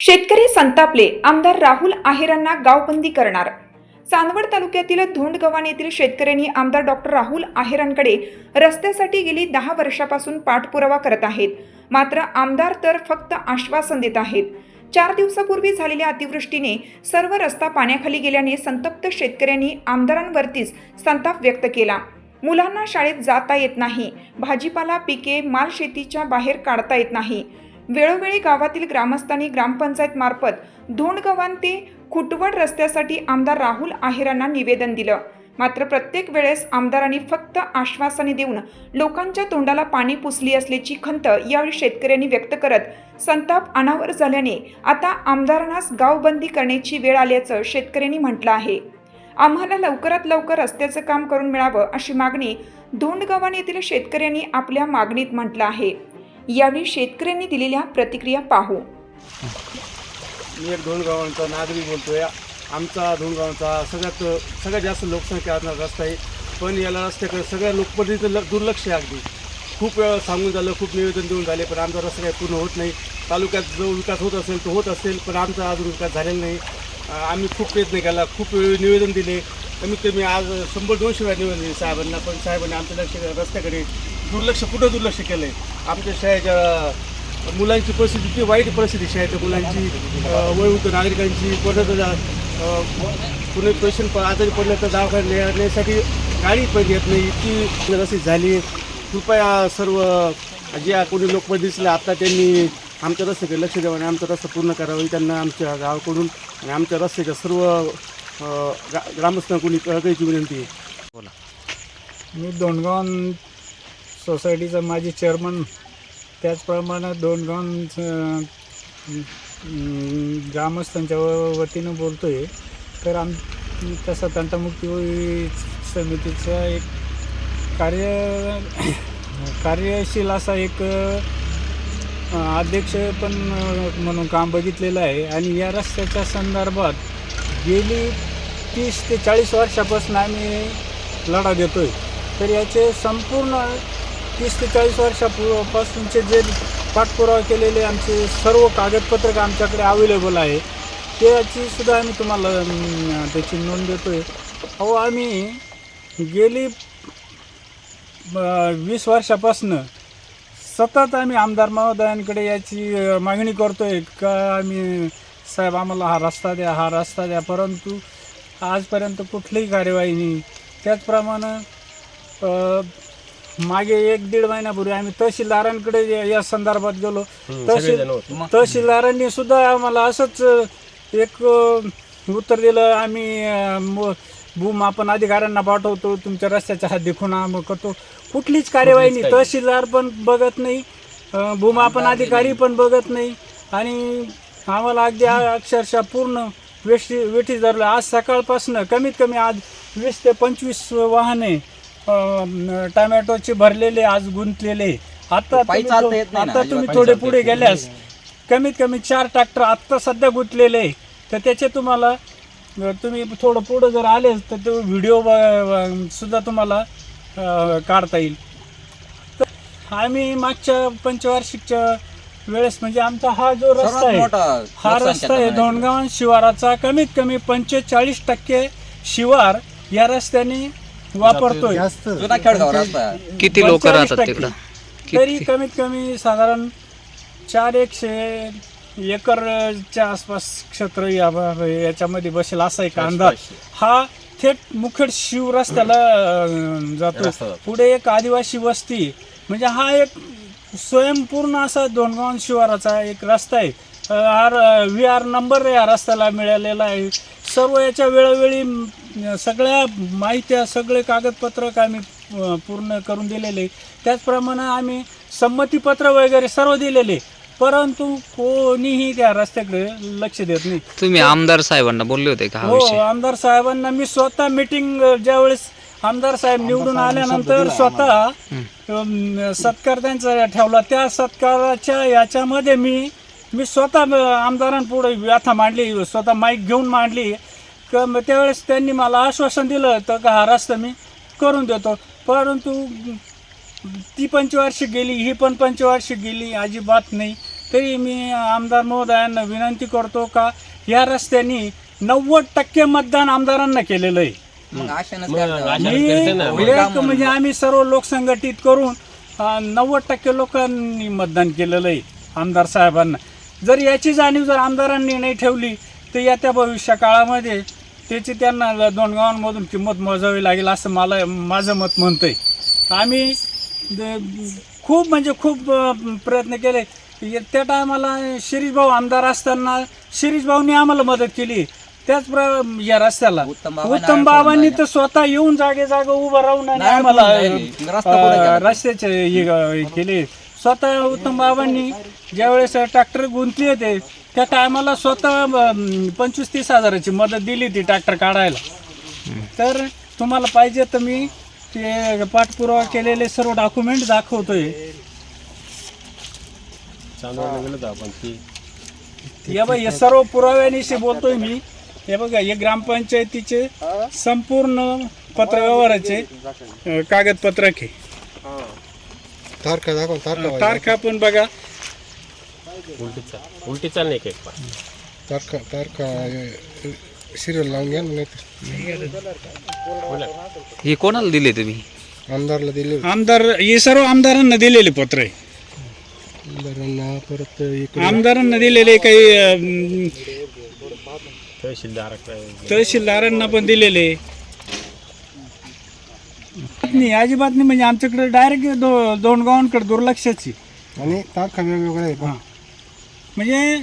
शेतकरी संतापले. आमदार राहुल आहेरांना गावबंदी करणार. चांदवड तालुक्यातील धोंडगव्हाण येथील शेतकऱ्यांनी आमदार डॉक्टर राहुल आहेरांकडे रस्त्यासाठी गेली दहा वर्षापासून पाठपुरावा करत आहेत. मात्र आमदार तर फक्त आश्वासन देत आहेत. चार दिवसापूर्वी झालेल्या अतिवृष्टीने सर्व रस्ता पाण्याखाली गेल्याने संतप्त शेतकऱ्यांनी आमदारांवरतीच संताप व्यक्त केला. मुलांना शाळेत जाता येत नाही. भाजीपाला पिके माल शेतीच्या बाहेर काढता येत नाही. वेळोवेळी गावातील ग्रामस्थांनी ग्रामपंचायत मार्फत धोंडगव्हाण ते खुटवड रस्त्यासाठी आमदार राहुल आहेरांना निवेदन दिलं. मात्र प्रत्येक वेळेस आमदारांनी फक्त आश्वासने देऊन लोकांच्या तोंडाला पाणी पुसली असल्याची खंत यावेळी शेतकऱ्यांनी व्यक्त करत संताप अनावर झाल्याने आता आमदारांनाच गावबंदी करण्याची वेळ आल्याचं शेतकऱ्यांनी म्हटलं आहे. आम्हाला लवकरात लवकर रस्त्याचं काम करून मिळावं अशी मागणी धोंडगव्हाण येथील शेतकऱ्यांनी आपल्या मागणीत म्हटलं आहे. यावेळी शेतकऱ्यांनी दिलेल्या प्रतिक्रिया पाहू. मी एक धोंडगावांचा नागरिक बोलतोय. आमचा धोंडगावांचा सगळ्यात सगळ्यात जास्त लोकसंख्या असणारा रस्ता आहे. पण याला रस्त्याकडे सगळ्या लोकप्रतिनिधीचं ल- दुर्लक्ष आहे अगदी. खूप वेळा सांगून झालं खूप निवेदन देऊन झाले पण आमचा रस्ता काही पूर्ण होत नाही. तालुक्यात जो विकास होत असेल तो होत असेल पण आमचा अजून विकास झालेला नाही. आम्ही खूप प्रयत्न केला खूप वेळी निवेदन दिले. कमीत कमी आज शंभर दोनशे वेळा निवेदन दिले साहेबांना पण साहेबांनी आमच्या लक्ष रस्त्याकडे दुर्लक्ष कुठं दुर्लक्ष केलं आहे आमच्या शाळेच्या मुलांची परिस्थिती इतकी वाईट परिस्थिती शाळेच्या मुलांची अं, नागरिकांची कोणाचं कुणी पेशंट आजारी पडलं तर दवाखान्यात नेण्यासाठी गाडी पण येत नाही. इतकी रस्ती झाली. कृपया सर्व ज्या कोणी लोक दिसले आता त्यांनी आमच्या रस्त्याकडे लक्ष द्यावं आणि आमचा रस्ता पूर्ण करावा. त्यांना आमच्या गावाकडून आणि आमच्या रस्त्याच्या सर्व ग्रामस्थांना कोणी कळकायची विनंती आहे. मी दोंडगाव सोसायटीचा माझी चेअरमन त्याचप्रमाणे दोंडगाव ग्रामस्थांच्या वतीनं बोलतो आहे तर आम तसा तंटामुक्ती समितीचा एक कार्य कार्यशील असा एक अध्यक्ष पण म्हणून काम बघितलेलं आहे. आणि या रस्त्याच्या संदर्भात गेली तीस ते चाळीस वर्षापासून आम्ही लढा देतो आहे तर याचे संपूर्ण तीस ते चाळीस वर्षापासूनचे जे पाठपुरावा केलेले आमचे सर्व कागदपत्रक आमच्याकडे अवेलेबल आहे त्याची सुद्धा आम्ही तुम्हाला त्याची नोंद देतो आहे अहो आम्ही गेली वीस वर्षापासनं सतत आम्ही आमदार महोदयांकडे याची मागणी करतो आहे का आम्ही साहेब आम्हाला हा रस्ता द्या हा रस्ता द्या परंतु आजपर्यंत कुठलीही कार्यवाही नाही. त्याचप्रमाणे मागे एक दीड महिन्यापूर्वी आम्ही तहसीलदारांकडे या- या संदर्भात गेलो. तहसील तहसीलदारांनी सुद्धा आम्हाला असंच अ, एक अ, उत्तर दिलं. आम्ही अ, म- भूमापन अधिकाऱ्यांना पाठवतो तुमच्या रस्त्याच्या हद्दी खुणा मग करतो. कुठलीच कार्यवाही नाही. तहसीलदार पण बघत नाही अ, भूमापन अधिकारी पण बघत नाही. आणि आम्हाला अगदी आ- अक्षरशः पूर्ण वेशी वेठी धरलं. आज सकाळपासनं कमीत कमी आज वीस ते पंचवीस वाहने टमॅटोचे भरलेले आज गुंतलेले आता पायी तुम्ही चालता थो- येत नाही ना, आता अजिबात तुम्ही पायी थोडे चालता पुढे येत. गेल्यास कमीत कमी चार ट्रॅक्टर आत्ता सध्या गुंतलेले आहे. तर त्याचे तुम्हाला अ, तुम्ही थोडं पुढं जर आले तर तो व्हिडिओ सुद्धा तुम्हाला अ, काढता येईल तर आम्ही मागच्या पंचवार्षिकच्या वेळेस म्हणजे आमचा हा जो रस्ता सर्वात आहे मोठा हा रस्ता आहे दोंडगाव शिवाराचा कमीत कमी पंचेचाळीस टक्के शिवार या रस्त्याने वापरतोय. जुना खेडगाव रस्ता आहे. किती लोक 45 राहतात टक्के. तिकडं? तरी कमीत कमी साधारण चार एकशे एकरच्या आसपास क्षेत्र या याच्यामध्ये बसेल असा एक अंदाज. हा थेट मुखेड शिव रस्त्याला अं, जातो. पुढे एक आदिवासी वस्ती. म्हणजे हा एक स्वयंपूर्ण असा दोनगाव शिवाराचा एक रस्ता आहे. आर व्ही आर नंबर या रस्त्याला मिळालेला आहे. सर्व याच्या वेळोवेळी सगळ्या माहित्या सगळे कागदपत्रक आम्ही अ, पूर्ण करून दिलेले त्याचप्रमाणे आम्ही संमतीपत्र वगैरे सर्व दिलेले परंतु कोणीही त्या रस्त्याकडे लक्ष देत नाही. तुम्ही आमदार साहेबांना बोलले होते का हा हो विषय? आमदार साहेबांना मी स्वतः मीटिंग ज्यावेळेस आमदार साहेब निवडून आल्यानंतर स्वतः अम, सत्कार त्यांचा ठेवला. त्या सत्काराच्या याच्यामध्ये मी मी स्वतः अ, आमदारांपुढे व्यथा मांडली स्वतः माईक घेऊन मांडली. क मग त्यावेळेस त्यांनी मला आश्वासन दिलं तर का हा रस्ता मी करून देतो. परंतु ती पंचवार्षिक गेली ही पण पंचवार्षिक गेली अजिबात नाही. तरी मी आमदार महोदयांना विनंती करतो का या रस्त्याने नव्वद टक्के मतदान आमदारांना केलेलं आहे. मी म्हणजे आम्ही सर्व लोक संघटित करून नव्वद टक्के लोकांनी मतदान केलेलं आहे आमदार साहेबांना. जर याची जाणीव जर आमदारांनी नाही ठेवली तर येत्या भविष्य काळामध्ये त्याची त्यांना दोन गावांमधून किंमत मोजावी लागेल असं मला माझं मत म्हणतंय. आम्ही द- खूप म्हणजे खूप प्रयत्न केले. त्या टायमाला शिरीष भाऊ आमदार असताना शिरीष भाऊनी आम्हाला मदत केली. त्याच प्र या रस्त्याला. उत्तम बाबांनी तर स्वतः येऊन जागे जागा उभं राहून आणि आम्हाला रस्त्याचे हे केले. स्वतः उत्तम बाबांनी ज्यावेळेस ट्रॅक्टर गुंतले होते त्या टायमाला स्वतः पंचवीस तीस हजाराची मदत दिली ती ट्रॅक्टर काढायला. तर तुम्हाला पाहिजे तर मी ते पाठपुरावा केलेले सर्व डॉक्युमेंट दाखवतोय. हे बघ हे सर्व पुराव्यानिशी बोलतोय मी. हे बघा हे ग्रामपंचायतीचे संपूर्ण पत्रव्यवहाराचे अं, कागदपत्रक आहे. तारखा दाखव तारखा तारखा पण बघा. उलटी चाल उलटी चाल नाही केक तारखा तारखा सिरियल लावून घ्या ना नाहीतर हे कोणाला दिले तुम्ही? आमदारला दिले. आमदार हे सर्व आमदारांना दिलेले पत्र आहे. आमदारांना परत इकडे आमदारांना दिलेले काही अं, तहसीलदार तहसीलदारांना पण दिलेले. नाही अजिबात नाही म्हणजे आमच्याकडे डायरेक्ट दो दोन गावांकडे दुर्लक्षच आणि तारखा वेगवेगळ्या आहेत. हां. म्हणजे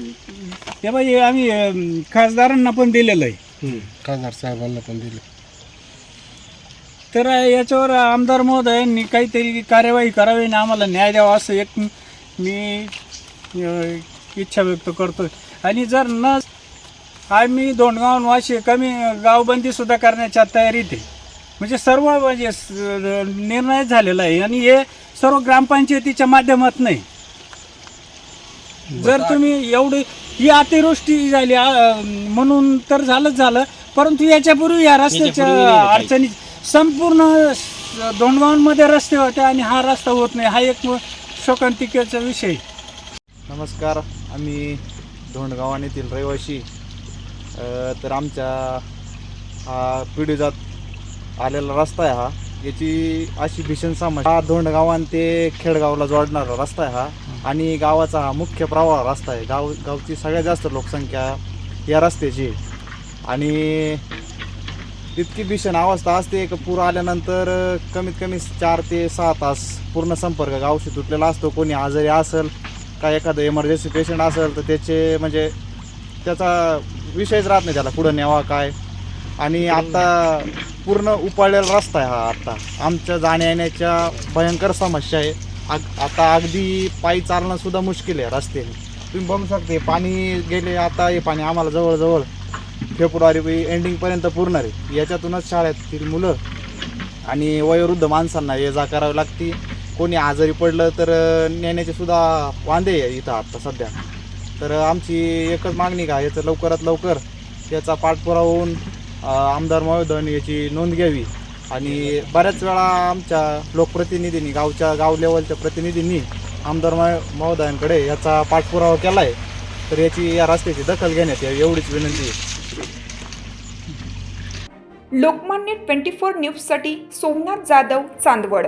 हे बाई आम्ही अं, खासदारांना पण दिलेलं आहे. खासदार साहेबांना पण दिले. तर याच्यावर आमदार महोदयांनी काहीतरी कार्यवाही करावी आणि आम्हाला न्याय द्यावा असं एक मी अं, इच्छा व्यक्त करतो आणि जर न आम्ही दोंडगाव वाशी कमी गावबंदी सुद्धा करण्याच्या तयारीत आहे. म्हणजे सर्व म्हणजे स- निर्णय झालेला आहे. आणि हे सर्व ग्रामपंचायतीच्या माध्यमातून आहे. जर तुम्ही एवढी ही अतिवृष्टी झाली अं, म्हणून तर झालंच झालं परंतु याच्यापूर्वी या रस्त्याच्या अडचणी संपूर्ण स- दोंडगावांमध्ये रस्ते होते आणि हा रस्ता होत नाही. हा एक शोकांतिकेचा विषय. आहे. नमस्कार आम्ही धोंडगावान येथील रहिवासी अ, तर आमच्या हा पिढीजात आलेला रस्ता आहे हा. याची अशी भीषण समस्या. हा धोंडगावान ते खेडगावला जोडणारा रस्ता आहे हा. आणि गावाचा हा मुख्य प्रवाह रस्ता आहे. गाव गावची सगळ्यात जास्त लोकसंख्या या रस्त्याची आहे. आणि इतकी भीषण अवस्था असते का पूर आल्यानंतर कमीत कमी चार ते सहा तास पूर्ण संपर्क गावशी तुटलेला असतो. कोणी आजारी असेल का एखादं इमर्जन्सी पेशंट असेल तर त्याचे म्हणजे त्याचा विषयच राहत नाही त्याला. पुढं न्यावा काय? आणि आता पूर्ण उपाळलेला रस्ता आहे हा आता. आमच्या जाण्या येण्याच्या भयंकर समस्या आहे. आग आता अगदी पायी चालणं सुद्धा मुश्किल आहे रस्त्याने. तुम्ही बघू शकते पाणी गेले आता हे पाणी आम्हाला जवळजवळ फेब्रुवारी एंडिंगपर्यंत पुरणार आहे. याच्यातूनच शाळेतील मुलं आणि वयोवृद्ध माणसांना ये जा करावी लागते. कोणी आजारी पडलं तर नेण्याचेसुद्धा नेण्याचे सुद्धा वांदे आहे इथं आत्ता सध्या. तर आमची एकच मागणी का याचं लवकरात लवकर याचा पाठपुरावा होऊन आमदार महोदयाने याची नोंद घ्यावी. आणि बऱ्याच वेळा आमच्या लोकप्रतिनिधींनी गावच्या गाव लेवलच्या प्रतिनिधींनी आमदार महोदयांकडे याचा पाठपुरावा केला आहे तर याची या रस्त्याची दखल घेण्यात यावी एवढीच विनंती आहे. लोकमान्य ट्वेंटी फोर न्यूजसाठी सोमनाथ जाधव चांदवड.